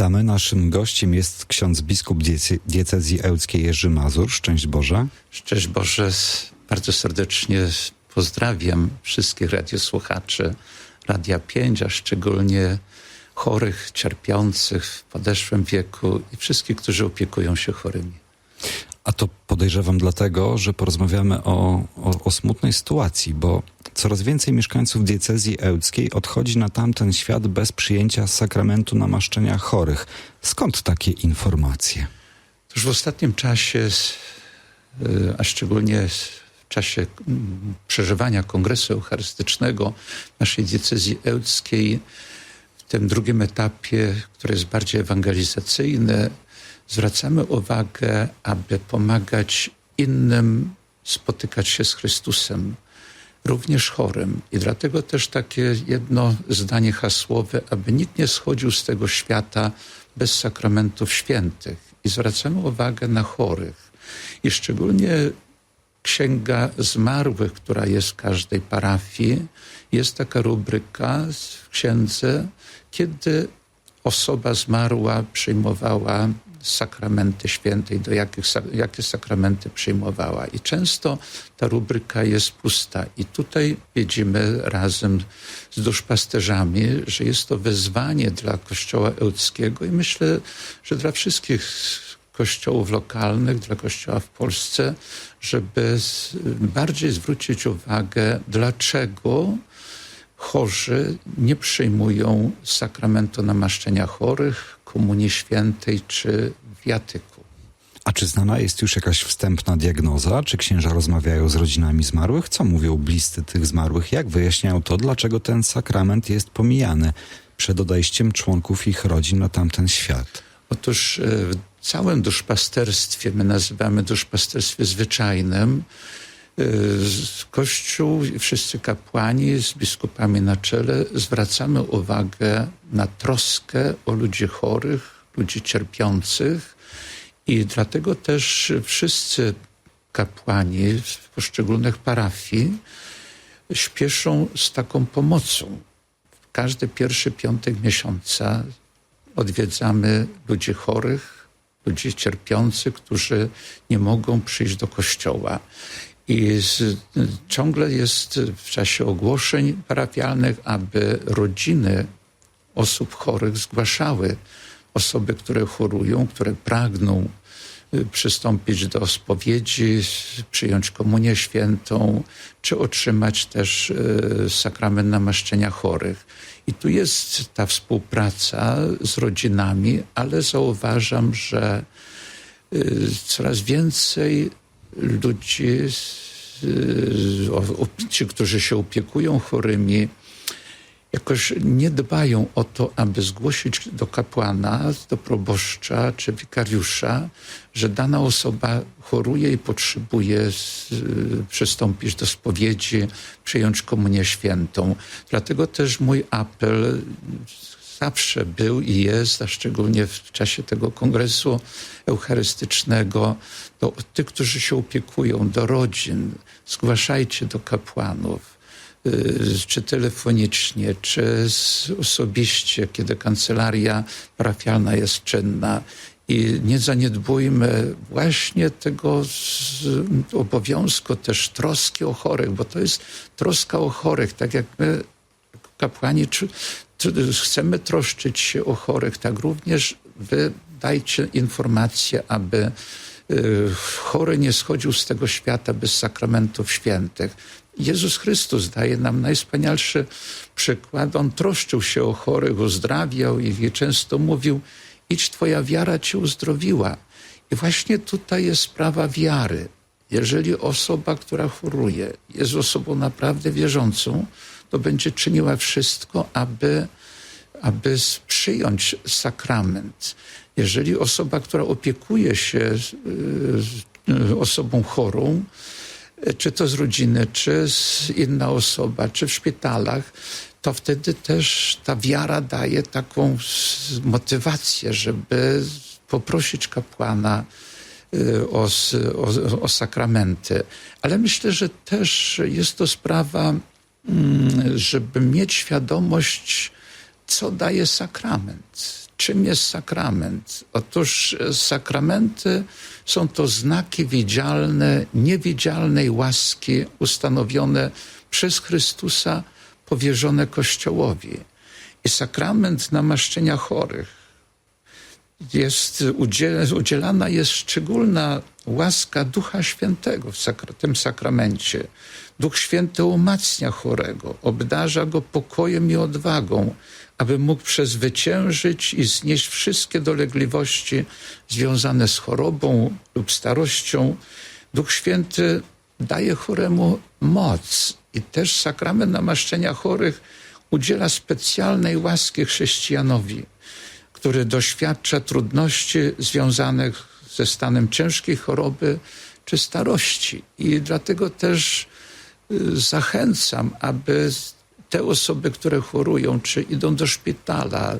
Witamy. Naszym gościem jest ksiądz biskup diece- diecezji ełckiej Jerzy Mazur. Szczęść Boże. Szczęść Boże, bardzo serdecznie pozdrawiam wszystkich radiosłuchaczy Radia 5, a szczególnie chorych, cierpiących w podeszłym wieku i wszystkich, którzy opiekują się chorymi. A to podejrzewam dlatego, że porozmawiamy o, o, o smutnej sytuacji, bo coraz więcej mieszkańców diecezji ełckiej odchodzi na tamten świat bez przyjęcia sakramentu namaszczenia chorych. Skąd takie informacje? Otóż w ostatnim czasie, y, a szczególnie w czasie mm, przeżywania Kongresu Eucharystycznego naszej diecezji ełckiej, w tym drugim etapie, który jest bardziej ewangelizacyjny, zwracamy uwagę, aby pomagać innym spotykać się z Chrystusem, również chorym. I dlatego też takie jedno zdanie hasłowe, aby nikt nie schodził z tego świata bez sakramentów świętych. I zwracamy uwagę na chorych. I szczególnie Księga Zmarłych, która jest w każdej parafii, jest taka rubryka w księdze, kiedy osoba zmarła przyjmowała sakramenty święte i do jakich, jakie sakramenty przyjmowała. I często ta rubryka jest pusta. I tutaj widzimy razem z duszpasterzami, że jest to wezwanie dla Kościoła Ełckiego i myślę, że dla wszystkich kościołów lokalnych, dla kościoła w Polsce, żeby bardziej zwrócić uwagę, dlaczego chorzy nie przyjmują sakramentu namaszczenia chorych, komunii świętej czy wiatyku. A czy znana jest już jakaś wstępna diagnoza? Czy księża rozmawiają z rodzinami zmarłych? Co mówią bliscy tych zmarłych? Jak wyjaśniają to, dlaczego ten sakrament jest pomijany przed odejściem członków ich rodzin na tamten świat? Otóż w całym duszpasterstwie, my nazywamy duszpasterstwie zwyczajnym, Kościół i wszyscy kapłani z biskupami na czele zwracamy uwagę na troskę o ludzi chorych, ludzi cierpiących i dlatego też wszyscy kapłani w poszczególnych parafii śpieszą z taką pomocą. Każdy pierwszy piątek miesiąca odwiedzamy ludzi chorych, ludzi cierpiących, którzy nie mogą przyjść do kościoła. I z, ciągle jest w czasie ogłoszeń parafialnych, aby rodziny osób chorych zgłaszały osoby, które chorują, które pragną przystąpić do spowiedzi, przyjąć komunię świętą, czy otrzymać też sakrament namaszczenia chorych. I tu jest ta współpraca z rodzinami, ale zauważam, że coraz więcej ludzi, ci, którzy się opiekują chorymi, jakoś nie dbają o to, aby zgłosić do kapłana, do proboszcza czy wikariusza, że dana osoba choruje i potrzebuje przystąpić do spowiedzi, przyjąć komunię świętą. Dlatego też mój apel zawsze był i jest, a szczególnie w czasie tego kongresu eucharystycznego, do tych, którzy się opiekują, do rodzin, zgłaszajcie do kapłanów czy telefonicznie, czy osobiście, kiedy kancelaria parafialna jest czynna. I nie zaniedbujmy właśnie tego obowiązku też troski o chorych, bo to jest troska o chorych, tak jak my, kapłani, chcemy troszczyć się o chorych, tak również wy dajcie informacje, aby chory nie schodził z tego świata bez sakramentów świętych. Jezus Chrystus daje nam najwspanialszy przykład. On troszczył się o chorych, uzdrawiał ich i często mówił: Idź, twoja wiara cię uzdrowiła. I właśnie tutaj jest sprawa wiary. Jeżeli osoba, która choruje, jest osobą naprawdę wierzącą, to będzie czyniła wszystko, aby, aby przyjąć sakrament. Jeżeli osoba, która opiekuje się osobą chorą, czy to z rodziny, czy z inna osoba, czy w szpitalach, to wtedy też ta wiara daje taką motywację, żeby poprosić kapłana o, o, o sakramenty. Ale myślę, że też jest to sprawa, żeby mieć świadomość, co daje sakrament. czym jest sakrament? Otóż e, sakramenty są to znaki widzialne, niewidzialnej łaski ustanowione przez Chrystusa, powierzone Kościołowi. I sakrament namaszczenia chorych jest udziel, udzielana jest szczególna łaska Ducha Świętego w sakra, tym sakramencie. Duch Święty umacnia chorego, obdarza go pokojem i odwagą, aby mógł przezwyciężyć i znieść wszystkie dolegliwości związane z chorobą lub starością. Duch Święty daje choremu moc i też sakrament namaszczenia chorych udziela specjalnej łaski chrześcijanowi który doświadcza trudności związanych ze stanem ciężkiej choroby czy starości. I dlatego też y, zachęcam, aby te osoby, które chorują, czy idą do szpitala,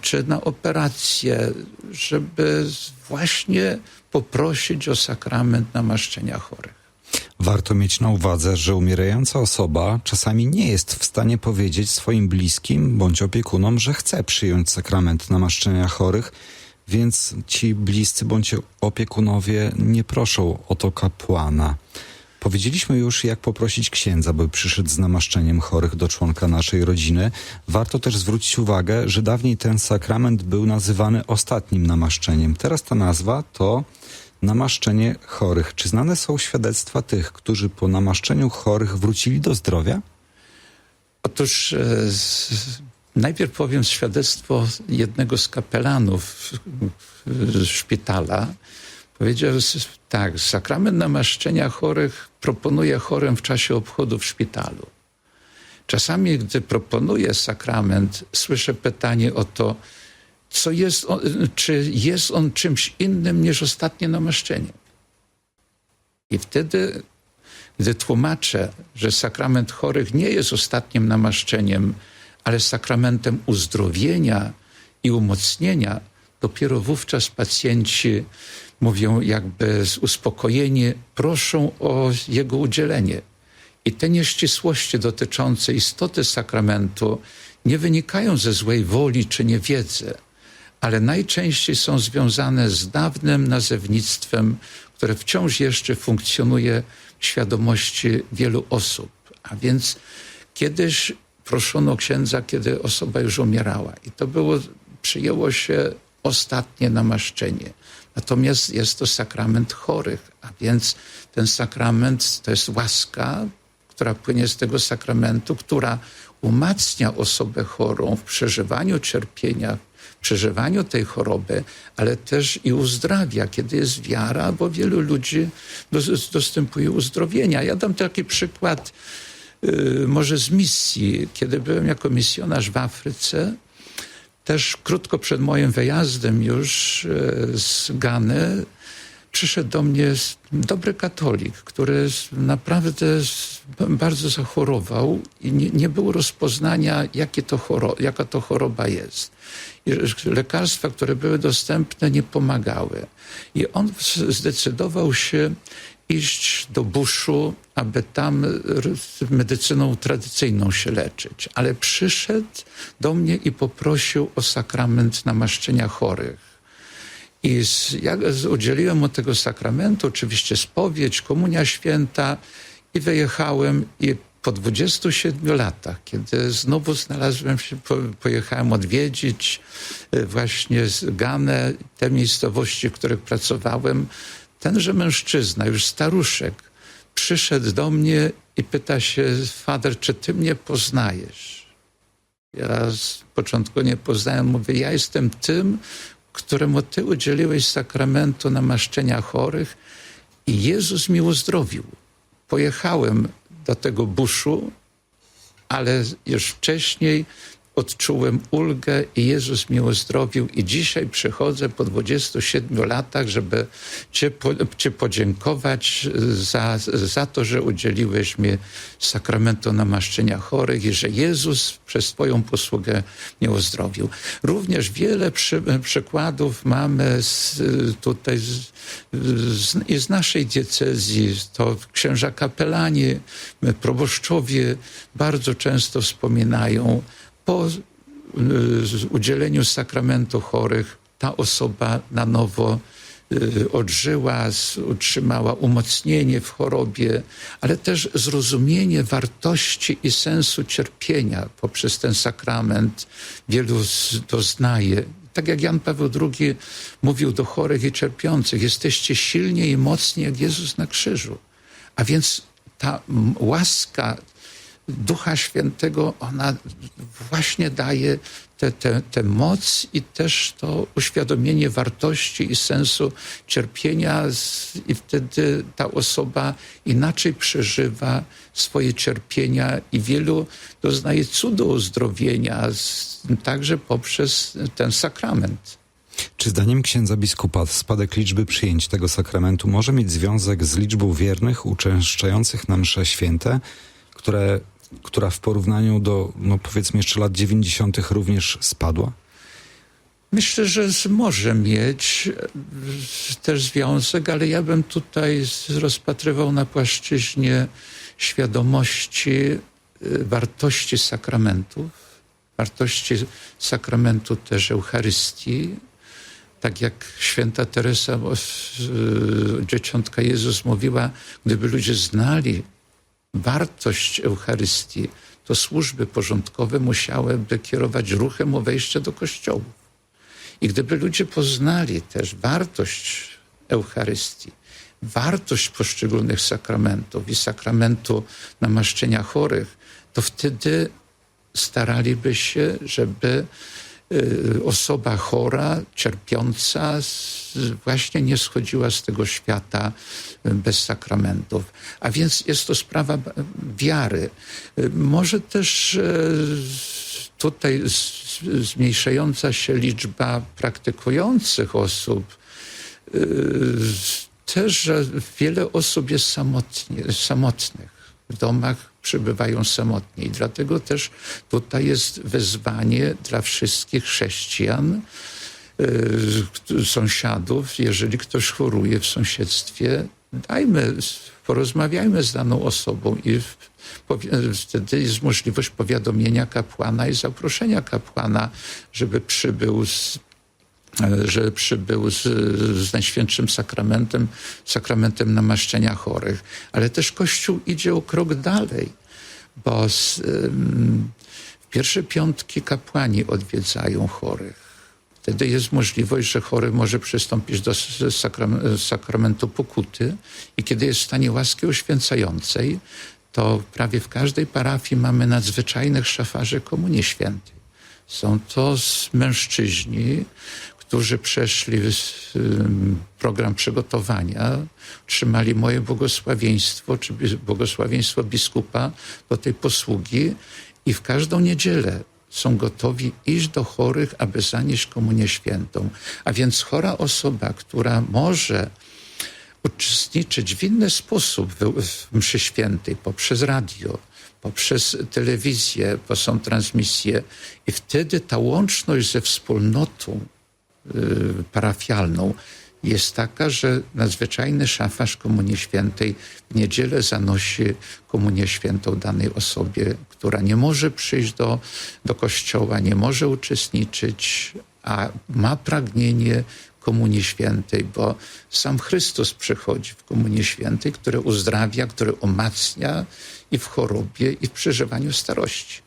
czy na operację, żeby właśnie poprosić o sakrament namaszczenia chorych. Warto mieć na uwadze, że umierająca osoba czasami nie jest w stanie powiedzieć swoim bliskim bądź opiekunom, że chce przyjąć sakrament namaszczenia chorych, więc ci bliscy bądź opiekunowie nie proszą o to kapłana. Powiedzieliśmy już, jak poprosić księdza, by przyszedł z namaszczeniem chorych do członka naszej rodziny. Warto też zwrócić uwagę, że dawniej ten sakrament był nazywany ostatnim namaszczeniem. Teraz ta nazwa to namaszczenie chorych. Czy znane są świadectwa tych, którzy po namaszczeniu chorych wrócili do zdrowia? Otóż e, z, najpierw powiem świadectwo jednego z kapelanów szpitala. Powiedział tak, sakrament namaszczenia chorych proponuje chorym w czasie obchodu w szpitalu. Czasami, gdy proponuję sakrament, słyszę pytanie o to, co jest on, czy jest on czymś innym niż ostatnie namaszczenie. I wtedy, gdy tłumaczę, że sakrament chorych nie jest ostatnim namaszczeniem, ale sakramentem uzdrowienia i umocnienia, dopiero wówczas pacjenci mówią jakby uspokojeni, proszą o jego udzielenie. I te nieścisłości dotyczące istoty sakramentu nie wynikają ze złej woli czy niewiedzy, ale najczęściej są związane z dawnym nazewnictwem, które wciąż jeszcze funkcjonuje w świadomości wielu osób. A więc kiedyś proszono księdza, kiedy osoba już umierała. I to było, przyjęło się ostatnie namaszczenie. Natomiast jest to sakrament chorych, a więc ten sakrament to jest łaska, która płynie z tego sakramentu, która umacnia osobę chorą w przeżywaniu cierpienia, przeżywaniu tej choroby, ale też i uzdrawia, kiedy jest wiara, bo wielu ludzi dostępuje uzdrowienia. Ja dam taki przykład yy, może z misji. Kiedy byłem jako misjonarz w Afryce, też krótko przed moim wyjazdem już yy, z Gany, przyszedł do mnie dobry katolik, który naprawdę bardzo zachorował i nie, nie było rozpoznania, jakie to choro, jaka to choroba jest. I lekarstwa, które były dostępne, nie pomagały. I on zdecydował się iść do buszu, aby tam medycyną tradycyjną się leczyć. Ale przyszedł do mnie i poprosił o sakrament namaszczenia chorych. I z, ja udzieliłem mu tego sakramentu, oczywiście spowiedź, komunia święta i wyjechałem i po 27 latach, kiedy znowu znalazłem się, po, pojechałem odwiedzić y, właśnie Ganę, te miejscowości, w których pracowałem, tenże mężczyzna, już staruszek, przyszedł do mnie i pyta się, Fader, czy ty mnie poznajesz? Ja z początku nie poznałem, mówię, ja jestem tym, któremu Ty udzieliłeś sakramentu namaszczenia chorych i Jezus mi uzdrowił. Pojechałem do tego buszu, ale już wcześniej odczułem ulgę i Jezus mnie uzdrowił i dzisiaj przychodzę po 27 latach, żeby Cię, cię podziękować za, za to, że udzieliłeś mi sakramentu namaszczenia chorych i że Jezus przez Twoją posługę mnie uzdrowił. Również wiele przy, przykładów mamy z, tutaj z, z, i z naszej diecezji. To księża kapelani, proboszczowie bardzo często wspominają po y, udzieleniu sakramentu chorych ta osoba na nowo y, odżyła, utrzymała umocnienie w chorobie, ale też zrozumienie wartości i sensu cierpienia poprzez ten sakrament wielu doznaje. Tak jak Jan Paweł II mówił do chorych i cierpiących, jesteście silni i mocni jak Jezus na krzyżu. A więc ta łaska Ducha Świętego, ona właśnie daje tę te, te moc i też to uświadomienie wartości i sensu cierpienia i wtedy ta osoba inaczej przeżywa swoje cierpienia i wielu doznaje cudu uzdrowienia, także poprzez ten sakrament. Czy zdaniem księdza biskupa spadek liczby przyjęć tego sakramentu może mieć związek z liczbą wiernych uczęszczających na msze święte, które, która w porównaniu do, no powiedzmy jeszcze lat 90. również spadła? Myślę, że może mieć e, też związek, ale ja bym tutaj rozpatrywał na płaszczyźnie świadomości e, wartości sakramentów, wartości sakramentu też Eucharystii. Tak jak święta Teresa, e, dzieciątka Jezus mówiła, gdyby ludzie znali wartość Eucharystii, to służby porządkowe musiałyby kierować ruchem o wejście do kościołów. I gdyby ludzie poznali też wartość Eucharystii, wartość poszczególnych sakramentów i sakramentu namaszczenia chorych, to wtedy staraliby się, żeby osoba chora, cierpiąca, właśnie nie schodziła z tego świata y, bez sakramentów. A więc jest to sprawa wiary. Y, Może też y, tutaj zmniejszająca się liczba praktykujących osób, y, też, że wiele osób jest samotnie, samotnych. W domach przebywają samotnie. I dlatego też tutaj jest wezwanie dla wszystkich chrześcijan, kt- sąsiadów, jeżeli ktoś choruje w sąsiedztwie, dajmy, porozmawiajmy z daną osobą i powi- wtedy jest możliwość powiadomienia kapłana i zaproszenia kapłana, żeby przybył z e, że przybył z, z Najświętszym Sakramentem, sakramentem namaszczenia chorych. Ale też Kościół idzie o krok dalej, bo z, w pierwsze piątki kapłani odwiedzają chorych. Wtedy jest możliwość, że chory może przystąpić do sakram- sakramentu pokuty i kiedy jest w stanie łaski uświęcającej, to prawie w każdej parafii mamy nadzwyczajnych szafarzy Komunii Świętej. Są to mężczyźni, którzy przeszli program przygotowania, otrzymali moje błogosławieństwo, czy błogosławieństwo biskupa do tej posługi i w każdą niedzielę są gotowi iść do chorych, aby zanieść komunię świętą. A więc chora osoba, która może uczestniczyć w inny sposób w, mszy świętej, poprzez radio, poprzez telewizję, bo są transmisje i wtedy ta łączność ze wspólnotą parafialną jest taka, że nadzwyczajny szafarz Komunii Świętej w niedzielę zanosi Komunię Świętą danej osobie, która nie może przyjść do, do kościoła, nie może uczestniczyć, a ma pragnienie Komunii Świętej, bo sam Chrystus przychodzi w Komunii Świętej, który uzdrawia, który umacnia i w chorobie, i w przeżywaniu starości.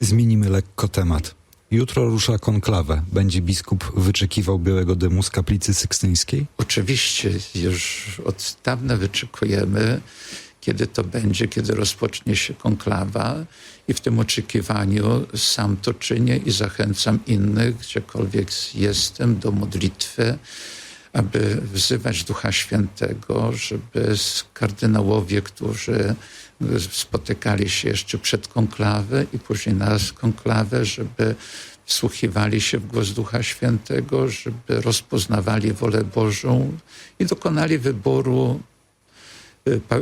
Zmienimy lekko temat. Jutro rusza konklawę. Będzie biskup wyczekiwał białego dymu z kaplicy sykstyńskiej? Oczywiście już od dawna wyczekujemy, kiedy to będzie, kiedy rozpocznie się konklawa i w tym oczekiwaniu sam to czynię i zachęcam innych, gdziekolwiek jestem, do modlitwy, aby wzywać Ducha Świętego, żeby kardynałowie, którzy spotykali się jeszcze przed konklawę i później na konklawę, żeby wsłuchiwali się w głos Ducha Świętego, żeby rozpoznawali wolę Bożą i dokonali wyboru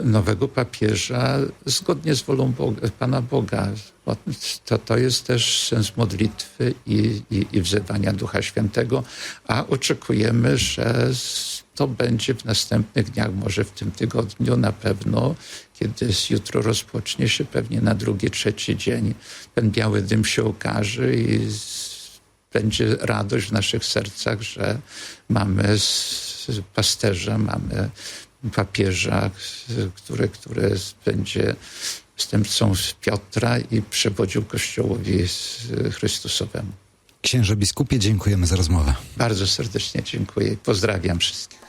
nowego papieża zgodnie z wolą Boga, Pana Boga. Bo To, to jest też sens modlitwy i, i, i wzywania Ducha Świętego, a oczekujemy, że to będzie w następnych dniach, może w tym tygodniu na pewno, kiedy jutro rozpocznie się pewnie na drugi, trzeci dzień ten biały dym się ukaże i będzie radość w naszych sercach, że mamy pasterza, mamy papieża, który, który będzie zastępcą Piotra i przewodził Kościołowi Chrystusowemu. Księże biskupie, dziękujemy za rozmowę. Bardzo serdecznie dziękuję i pozdrawiam wszystkich.